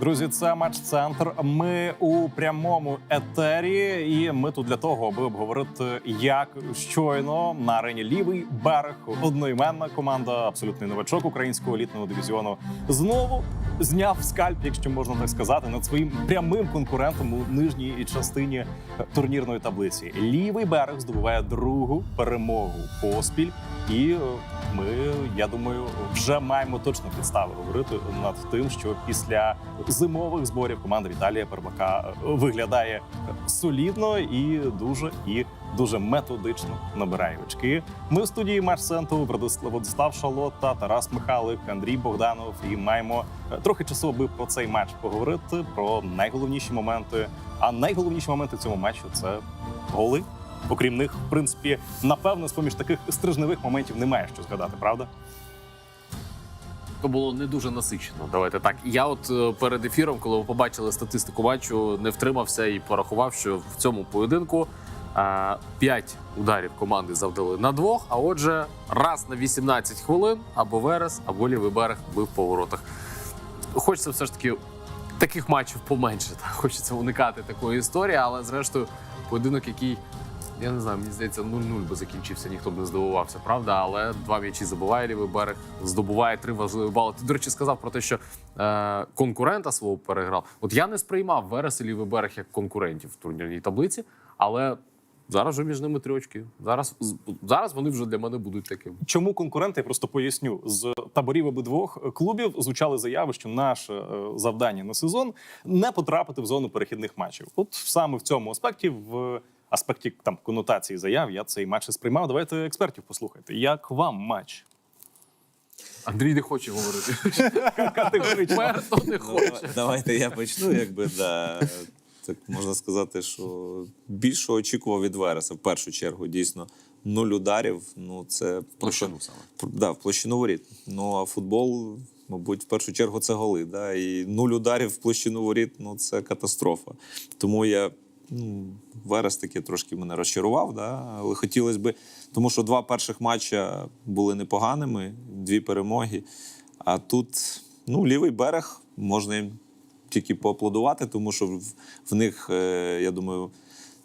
Друзі, це матч центр. Ми у прямому етері, і ми тут для того, аби обговорити, як щойно на арені лівий берег одноіменна команда, абсолютний новачок українського елітного дивізіону, знову зняв скальп, якщо можна так сказати, над своїм прямим конкурентом у нижній частині турнірної таблиці. Лівий берег здобуває другу перемогу поспіль, і е, ми, я думаю, вже маємо точно підстави говорити над тим, що після зимових зборів команда Віталія Пермака е, виглядає солідно і дуже і дуже методично набирає очки. Ми в студії матч центру Владислав Шалота, Тарас Михайлик, Андрій Богданов. І маємо е, трохи часу, аби про цей матч поговорити, про найголовніші моменти. А найголовніші моменти в цьому матчу це голи. Окрім них, в принципі, напевно, з поміж таких стрижневих моментів немає що згадати, правда? То було не дуже насичено. Давайте так. Я, от е, перед ефіром, коли ви побачили статистику матчу, не втримався і порахував, що в цьому поєдинку е, 5 ударів команди завдали на двох. А отже, раз на 18 хвилин або Верес, або лівий берег бив по воротах. Хочеться все ж таки таких матчів поменше. Так? Хочеться уникати такої історії, але зрештою, поєдинок, який. Я не знаю, мені здається, 0-0 би закінчився, ніхто б не здивувався, правда? Але два м'ячі забиває лівий берег, здобуває три важливі бали. Ти, до речі, сказав про те, що е, конкурента свого переграв. От я не сприймав Верес і лівий берег як конкурентів в турнірній таблиці, але зараз вже між ними три очки. Зараз, зараз вони вже для мене будуть такими. Чому конкуренти? Я просто поясню з таборів обидвох клубів звучали заяви, що наше е, завдання на сезон не потрапити в зону перехідних матчів. От саме в цьому аспекті, в аспекті там конотації заяв, я цей матч сприймав. Давайте експертів послухайте. Як вам матч? Андрій не хоче говорити. Категорично. Не хоче. Давайте я почну. Якби да так можна сказати, що більше очікував від Вереса в першу чергу. Дійсно, нуль ударів. Ну це Площину саме. Да, в площину воріт. Ну а футбол, мабуть, в першу чергу це голи. Да? І нуль ударів в площину воріт ну це катастрофа. Тому я. Ну, Верес таки трошки мене розчарував, да? але хотілося б, тому що два перших матча були непоганими, дві перемоги. А тут ну, лівий берег можна їм тільки поаплодувати, тому що в, в них, е, я думаю,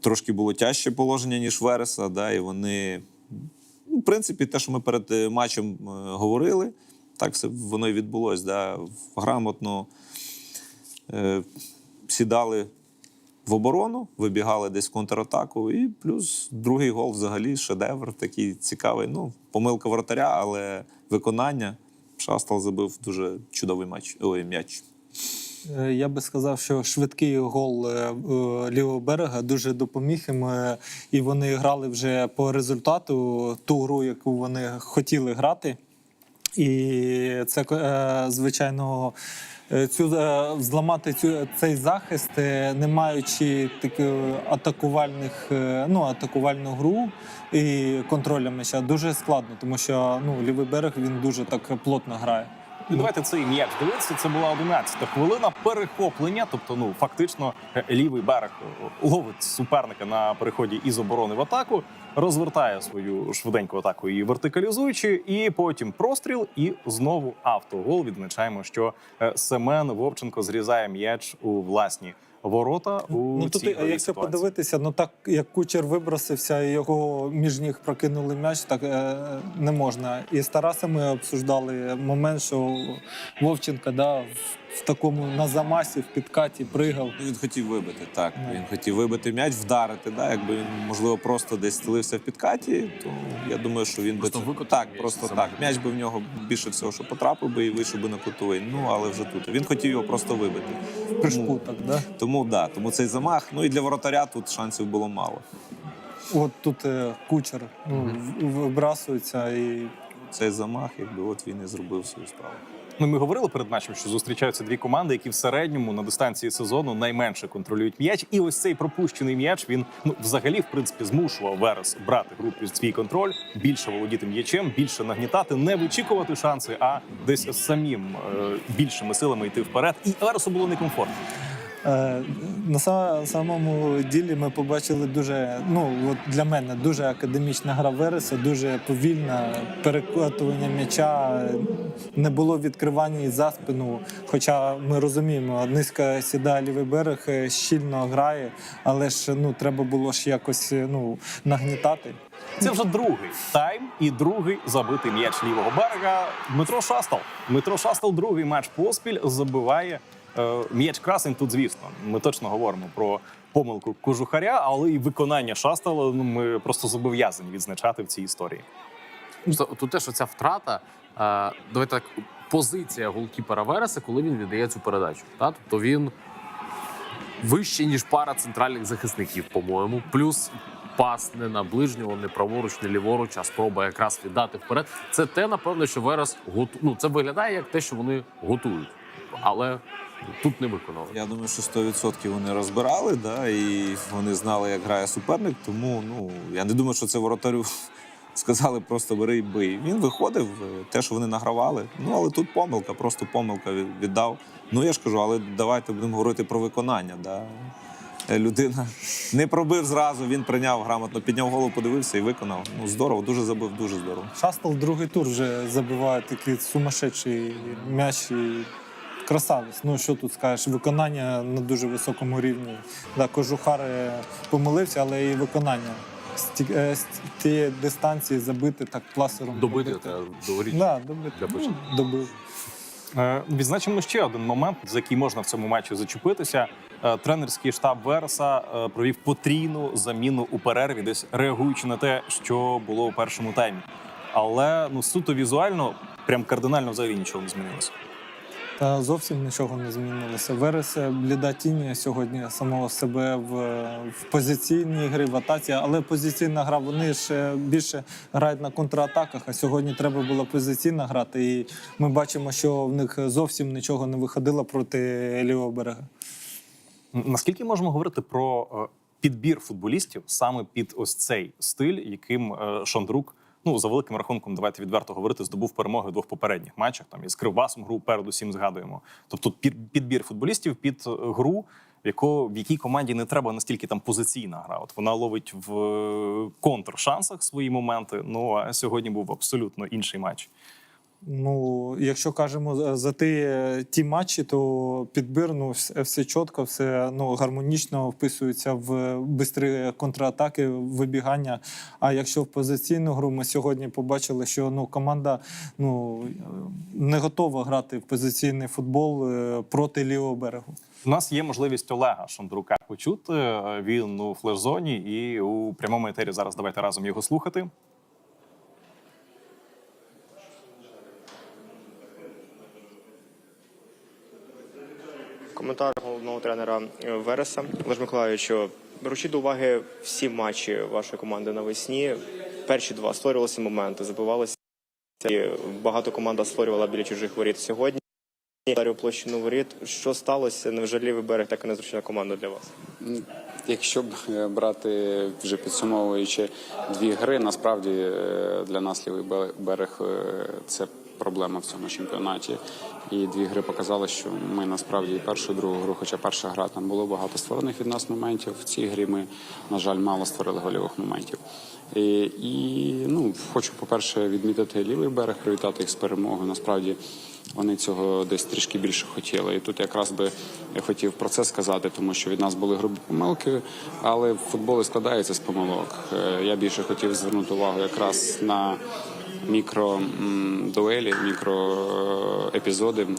трошки було тяжче положення, ніж Вереса. Да? І вони Ну, в принципі, те, що ми перед е, матчем е, говорили, так все воно і відбулось. Да? Грамотно е, сідали в оборону, вибігали десь в контратаку, і плюс другий гол взагалі шедевр, такий цікавий. Ну, помилка вратаря, але виконання. Шастал забив дуже чудовий матч. Ой, м'яч. Е, Я би сказав, що швидкий гол е, е, лівого берега дуже допоміг їм, і вони грали вже по результату ту гру, яку вони хотіли грати. І це, звичайно, цю зламати цю цей захист, не маючи таких атакувальних, ну атакувальну гру і контроля м'яча, дуже складно, тому що ну лівий берег він дуже так плотно грає. І давайте цей м'яч дивитися. Це була 11-та хвилина перехоплення. Тобто, ну фактично, е, лівий берег е, ловить суперника на переході із оборони в атаку, розвертає свою швиденьку атаку і вертикалізуючи, і потім простріл, і знову автогол. Відзначаємо, що е, Семен Вовченко зрізає м'яч у власні ворота. У Ну цій тут, якщо ситуації. подивитися, ну так як кучер вибросився і його між ніг прокинули м'яч, так е, не можна. І з Тарасом ми обсуждали момент, що Вовченка да, в, в такому на замасі, в підкаті пригав. Ну, він хотів вибити, так. Ну. Він хотів вибити м'яч, вдарити. Да? Якби він, можливо, просто десь стелився в підкаті, то я думаю, що він Просто би це- викотив так, м'яч просто саме. так. М'яч би в нього більше всього, що потрапив би і вийшов би на кутовий. Ну, але вже тут. Він хотів його просто вибити. В прыжку так, да? Тому да, тому цей замах. Ну і для воротаря тут шансів було мало. От тут е, кучер ну, в- вибрасується і Цей замах, якби от він і зробив свою справу. Ну, ми говорили перед матчем, що зустрічаються дві команди, які в середньому на дистанції сезону найменше контролюють м'яч. І ось цей пропущений м'яч він ну взагалі, в принципі, змушував Верес брати гру під свій контроль, більше володіти м'ячем, більше нагнітати, не вичікувати шанси, а десь самим е, більшими силами йти вперед. І Вересу було некомфортно. Е, На самому ділі ми побачили дуже, ну от для мене дуже академічна гра Вереса, дуже повільна, перекотування м'яча, не було відкривання і за спину. Хоча ми розуміємо, низько сідає лівий берег, е, щільно грає, але ж ну треба було ж якось е, ну нагнітати. Це вже другий тайм і другий забитий м'яч лівого берега. Дмитро Шастал. Дмитро Шастал другий матч поспіль забиває м'яч красень. Тут, звісно, ми точно говоримо про помилку кожухаря, але і виконання Шастала ну, ми просто зобов'язані відзначати в цій історії. Просто Тут теж оця втрата. Е, давайте так, позиція голкіпера Вереса, коли він віддає цю передачу. Та? Тобто він вищий, ніж пара центральних захисників, по-моєму. Плюс пас не на ближнього, не праворуч, не ліворуч, а спроба якраз віддати вперед. Це те, напевно, що Верес готу... ну, це виглядає як те, що вони готують. Але тут не виконали. Я думаю, що 100% вони розбирали, да, і вони знали, як грає суперник. Тому ну я не думаю, що це воротарю сказали просто бери і бий. Він виходив, е, те, що вони награвали. Ну але тут помилка, просто помилка віддав. Ну я ж кажу, але давайте будемо говорити про виконання. Да. Е, Людина не пробив зразу, він прийняв грамотно, підняв голову, подивився і виконав. Ну здорово, дуже забив, дуже здорово. Шастал другий тур вже забиває такий сумасшедший м'яч і красавець. Ну що тут скажеш, виконання на дуже високому рівні. Да, Кожухар е, помилився, але і виконання. З ті- е, тієї дистанції забити так пласером. Добити побити. це до річ. Да, добити. Для початку. Ну, добив. Е, Відзначимо ще один момент, за який можна в цьому матчі зачепитися. Е, Тренерський штаб Вереса е, провів потрійну заміну у перерві, десь реагуючи на те, що було у першому таймі. Але ну суто візуально, прям кардинально взагалі нічого не змінилося. Та зовсім нічого не змінилося. Верес е, бліда тінь сьогодні самого себе в, в позиційній грі, в атаці, але позиційна гра, вони ж е, більше грають на контратаках, а сьогодні треба було позиційно грати. І ми бачимо, що в них зовсім нічого не виходило проти лівого. Наскільки можемо говорити про е, підбір футболістів саме під ось цей стиль, яким е, Шандрук, ну за великим рахунком, давайте відверто говорити, здобув перемоги в двох попередніх матчах. Там із Кривбасом гру передусім згадуємо. Тобто під- підбір футболістів під е, гру, в яко, в якій команді не треба настільки там позиційна гра. От вона ловить в е, контршансах свої моменти. Ну а сьогодні був абсолютно інший матч. Ну, якщо кажемо за- за ті, ті матчі, то підбір ну, все, чітко, все ну, гармонічно вписується в бистрі контратаки, вибігання. А якщо в позиційну гру, ми сьогодні побачили, що ну, команда ну, не готова грати в позиційний футбол е, проти лівого берегу. У нас є можливість Олега Шандрука почути. Е, Він у флеш-зоні і у прямому етері зараз давайте разом його слухати. Коментар головного тренера е, Вереса Олеж Миколаївичу. Беручи до уваги всі матчі вашої команди навесні, перші два створювалися моменти, забивалися. Багато команда створювала біля чужих воріт сьогодні. Ударив площину воріт. Що сталося? Невже лівий берег така незручна команда для вас? Якщо б е, брати вже підсумовуючи дві гри, насправді е, для нас лівий берег е, це проблема в цьому чемпіонаті. І дві гри показали, що ми насправді першу, другу гру, хоча перша гра там було багато створених від нас моментів. В цій грі ми, на жаль, мало створили гольових моментів. І, і ну, хочу, по-перше, відмітити лівий берег, привітати їх з перемогою. Насправді вони цього десь трішки більше хотіли. І тут якраз би я хотів про це сказати, тому що від нас були грубі помилки, але футбол і складається з помилок. Е, Я більше хотів звернути увагу якраз на мікро м, дуелі, мікро е,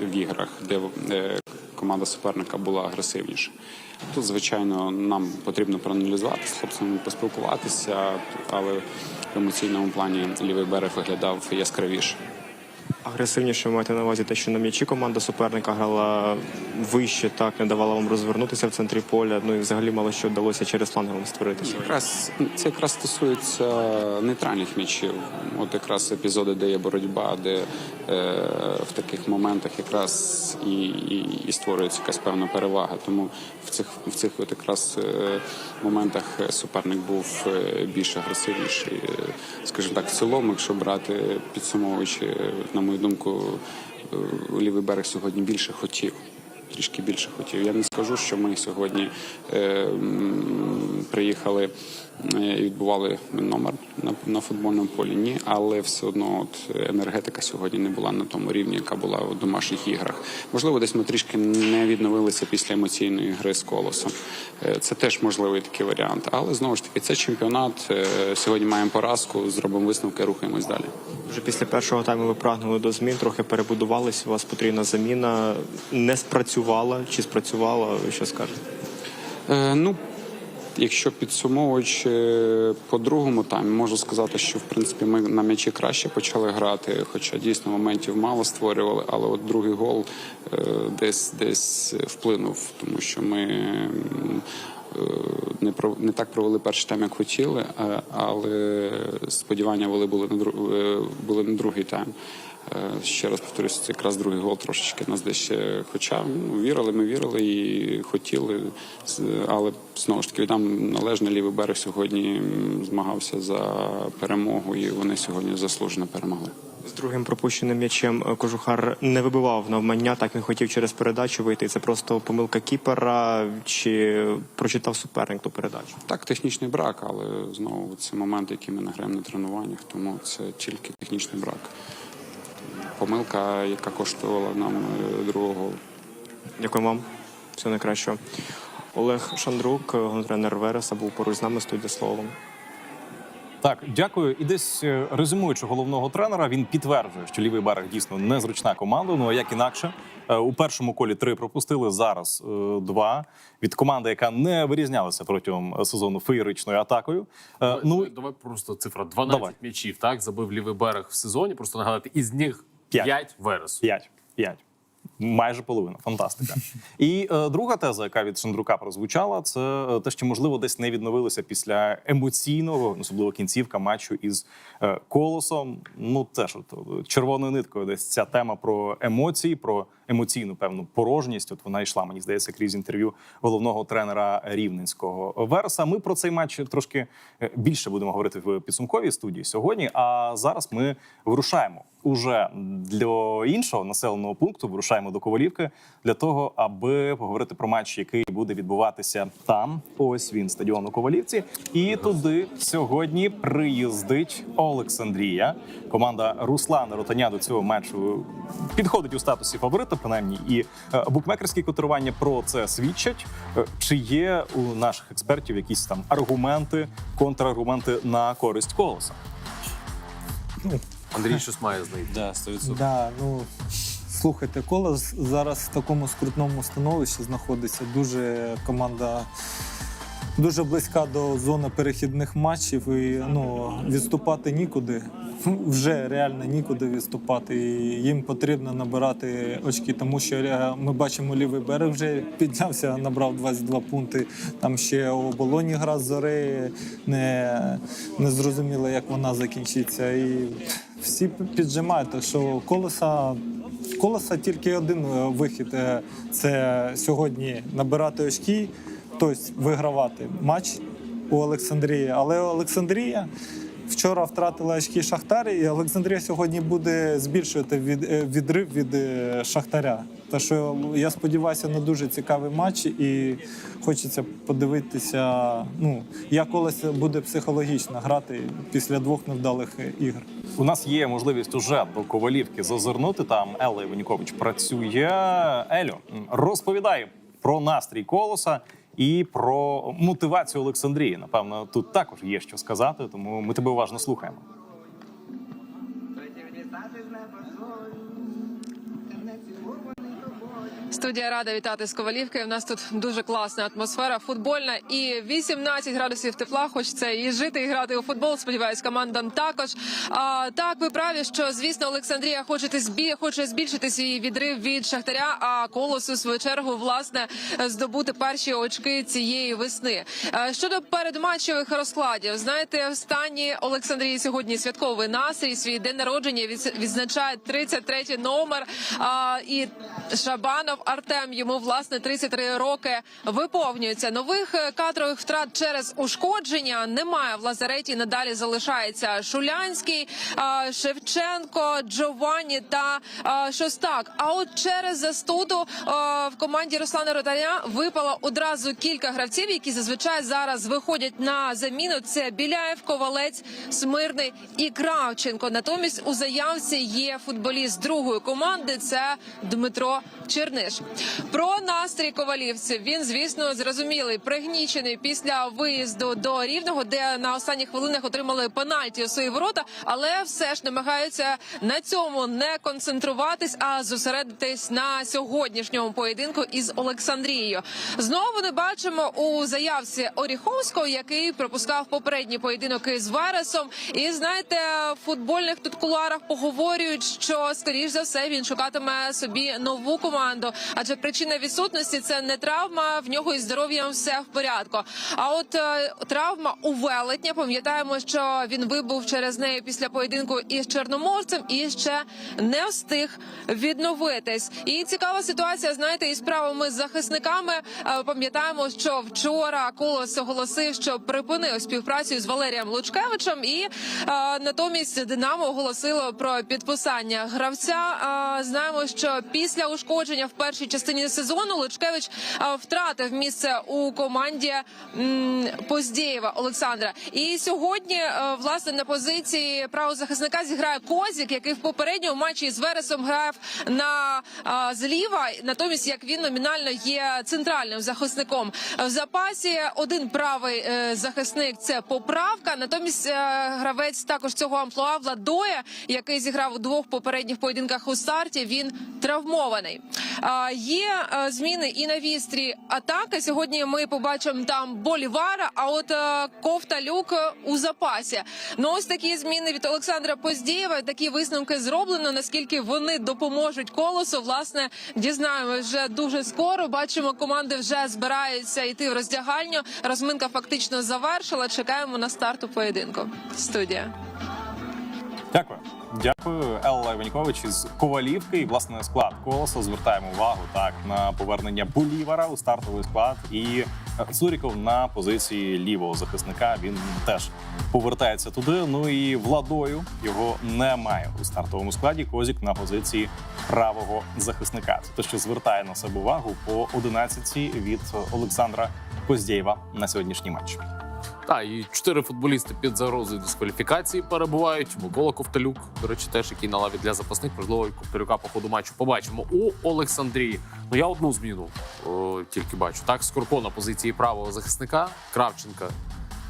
в іграх, де е, команда суперника була агресивніша. Тут, звичайно, нам потрібно проаналізувати з хлопцями, поспілкуватися, але в емоційному плані лівий берег виглядав яскравіше. Агресивніше маєте на увазі те, що на м'ячі команда суперника грала вище, так не давала вам розвернутися в центрі поля. Ну і взагалі мало що вдалося через фланги створити. Якраз це якраз стосується нейтральних м'ячів. От якраз епізоди, де є боротьба, де е, в таких моментах якраз і, і, і створюється якась певна перевага. Тому в цих в цих от якраз е, моментах суперник був е, більш агресивніший. Е, Скажімо так, в цілому, якщо брати підсумовуючи, на мою думку, е, лівий берег сьогодні більше хотів. Трішки більше хотів. Я не скажу, що ми сьогодні е, приїхали е, і відбували номер на, на футбольному полі. Ні, але все одно от енергетика сьогодні не була на тому рівні, яка була у домашніх іграх. Можливо, десь ми трішки не відновилися після емоційної гри з колосом. Е, Це теж можливий такий варіант. Але знову ж таки, це чемпіонат. Е, Сьогодні маємо поразку, зробимо висновки, рухаємось далі. Вже після першого тайму ви прагнули до змін, трохи перебудувались. У вас потрібна заміна. Не спрацювала чи спрацювала? Що скажете? Е, ну, якщо підсумовуючи по другому таймі, можу сказати, що в принципі ми на м'ячі краще почали грати, хоча дійсно моментів мало створювали, але от другий гол е, десь десь вплинув, тому що ми. Е, Не про не так провели перший тайм, як хотіли, е, але сподівання були були на е, були на другий тайм. Ще раз повторюся, це якраз другий гол трошечки нас десь. Хоча ну, вірили, ми вірили і хотіли, але знову ж таки віддам належне лівий берег сьогодні змагався за перемогу, і вони сьогодні заслужено перемогли. З другим пропущеним м'ячем е, Кожухар не вибивав навмання, так він хотів через передачу вийти. Це просто помилка кіпера чи прочитав суперник ту передачу. Так, технічний брак, але знову це момент, який ми не граємо на тренуваннях, тому це тільки технічний брак. Помилка, яка коштувала нам е, другого. Дякую вам. Всього найкращого. Олег Шандрук, головний тренер Вереса, був поруч з нами студія словом. Так, дякую. І десь е, резюмуючи головного тренера, він підтверджує, що лівий берег дійсно незручна команда. Ну а як інакше, Е, у першому колі три пропустили зараз е, два від команди, яка не вирізнялася протягом сезону феєричною атакою. Е, Ну давай просто цифра 12 Давай. м'ячів. Так забив лівий берег в сезоні. Просто нагадати, із них П'ять. 5 вересу. П'ять. П'ять. Майже половина. Фантастика. І е, друга теза, яка від Шендрука прозвучала, це е, те, що можливо десь не відновилося після емоційного, особливо кінцівка матчу із е, колосом. Ну теж от, е, червоною ниткою, десь ця тема про емоції, про емоційну певну порожність. От вона йшла, мені здається, крізь інтерв'ю головного тренера рівненського Верса. Ми про цей матч трошки е, більше будемо говорити в підсумковій студії сьогодні. А зараз ми вирушаємо уже для іншого населеного пункту. Вирушаємо до Ковалівки для того, аби поговорити про матч, який буде відбуватися там. Ось він стадіон у Ковалівці. І туди сьогодні приїздить Олександрія. Команда Руслана Ротаня до цього матчу підходить у статусі фаворита, принаймні, і е, букмекерські котирування про це свідчать. Е, Чи є у наших експертів якісь там аргументи, контраргументи на користь колоса? Андрій щось має знайти. Да, 100%. Да, ну слухайте, колос зараз в такому скрутному становищі знаходиться. Дуже команда дуже близька до зони перехідних матчів. І ну відступати нікуди. Вже реально нікуди відступати. І їм потрібно набирати очки, тому що е, ми бачимо лівий берег вже піднявся, набрав 22 пункти. Там ще у оболоні гра зори не, не зрозуміло, як вона закінчиться. І всі піджимають, що колеса. Колеса тільки один е, вихід е, це сьогодні набирати очки, тобто вигравати матч у Олександрії. Але Олександрія вчора втратила очки Шахтарі, і Олександрія сьогодні буде збільшувати від, е, відрив від е, Шахтаря. Та що я сподіваюся на дуже цікавий матч, і хочеться подивитися, ну як Олесь буде психологічно грати після двох невдалих е, ігр. У нас є можливість уже до Ковалівки зазирнути. Там Елла Іванікович працює. Елю, розповідай про настрій колоса і про мотивацію Олександрії. Напевно, тут також є що сказати, тому ми тебе уважно слухаємо. Студія рада вітати з Ковалівки. У нас тут дуже класна атмосфера, футбольна і 18 градусів тепла. Хочеться і жити, і грати у футбол. Сподіваюсь, командам також. А, так, ви праві, що звісно Олександрія хоче збі, хоче збільшити свій відрив від Шахтаря. А колос у свою чергу власне здобути перші очки цієї весни. А, щодо передматчевих розкладів, знаєте, в стані Олександрії сьогодні святковий настрій. Свій день народження від- відзначає 33 номер. А, і Шабанов. Артем. Йому власне 33 роки виповнюється. Нових е, кадрових втрат через ушкодження немає. В лазареті надалі залишається Шулянський, Шевченко, Джованні та Шостак. А от через застуду е, в команді Руслана Ротаря випало одразу кілька гравців, які зазвичай зараз виходять на заміну. Це Біляєв, Ковалець, Смирний і Кравченко. Натомість у заявці є футболіст другої команди. Це Дмитро Черниш. Про настрій ковалівців він, звісно, зрозумілий, пригнічений після виїзду до рівного, де на останніх хвилинах отримали пенальті у свої ворота, але все ж намагаються на цьому не концентруватись, а зосередитись на сьогоднішньому поєдинку із Олександрією. Знову не бачимо у заявці Оріховського, який пропускав попередній поєдинок із Вересом. І знаєте, в футбольних тут кулуарах поговорюють, що скоріш за все він шукатиме собі нову команду. Адже причина відсутності це не травма, в нього із здоров'ям все в порядку. А от е, травма у велетня, пам'ятаємо, що він вибув через неї після поєдинку із чорноморцем і ще не встиг відновитись. І цікава ситуація, знаєте, із правими захисниками. Е, Пам'ятаємо, що вчора Колос оголосив, що припинив співпрацю з Валерієм Лучкевичем, і е, натомість Динамо оголосило про підписання гравця. Знаємо, що після ушкодження в першій частині сезону Лучкевич е, втратив місце у команді Поздєєва Олександра. І сьогодні, власне, на позиції правозахисника зіграє Козік, який в попередньому матчі з Вересом грав на зліва. Натомість, як він номінально є центральним захисником в запасі, один правий е, захисник це поправка. Натомість е, гравець також цього амплуа Владоя, який зіграв у двох попередніх поєдинках у старті. Він травмований. Є е, зміни і на вістрі атаки. Сьогодні ми побачимо там Болівара. А от е, Ковталюк е, у запасі. Ну ось такі зміни від Олександра Поздієва. Такі висновки зроблено. Наскільки вони допоможуть колосу? Власне, дізнаємося вже дуже скоро. Бачимо, команди вже збираються йти в роздягальню. Розминка фактично завершила. Чекаємо на старту поєдинку. Студія. Дякую. Дякую, Елла Іванькович із Ковалівки. І власне склад колоса. Звертаємо увагу так на повернення Болівара у стартовий склад і е, Цуріков на позиції лівого захисника. Він теж повертається туди. Ну і владою його немає у стартовому складі. Козік на позиції правого захисника. Це те, що звертає на себе увагу по 11 від Олександра Коздєєва на сьогоднішній матч. Так, і чотири футболісти під загрозою дискваліфікації перебувають. Микола Ковталюк, до речі, теж який на лаві для запасних, можливо, Ковталюка по ходу матчу побачимо у Олександрії. Ну я одну зміну о, тільки бачу. Так, Скорко на позиції правого захисника Кравченка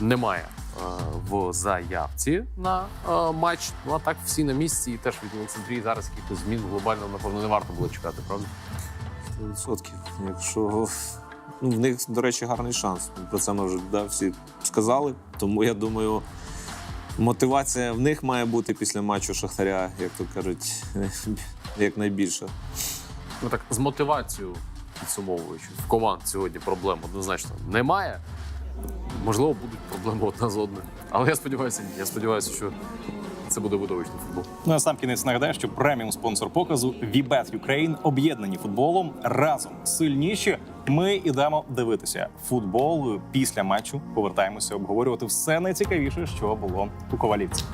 немає е, в заявці на е, матч. Ну а так всі на місці, і теж від Олександрії зараз якихось змін глобально напевно не варто було чекати, правда? 100%. Якщо ну, в них, до речі, гарний шанс. Про це ми вже да, всі сказали. Тому я думаю, мотивація в них має бути після матчу Шахтаря, як то кажуть, якнайбільша. Ну так з мотивацією підсумовуючи, в команд сьогодні проблем однозначно немає. Можливо, будуть проблеми одна з одною. Але я сподіваюся. Я сподіваюся, що це буде видовищний футбол. Ну а сам кінець нагадаю, що преміум спонсор показу Вібет Ukraine об'єднані футболом разом сильніші. Ми ідемо дивитися футбол після матчу. Повертаємося обговорювати все найцікавіше, що було у ковалівці.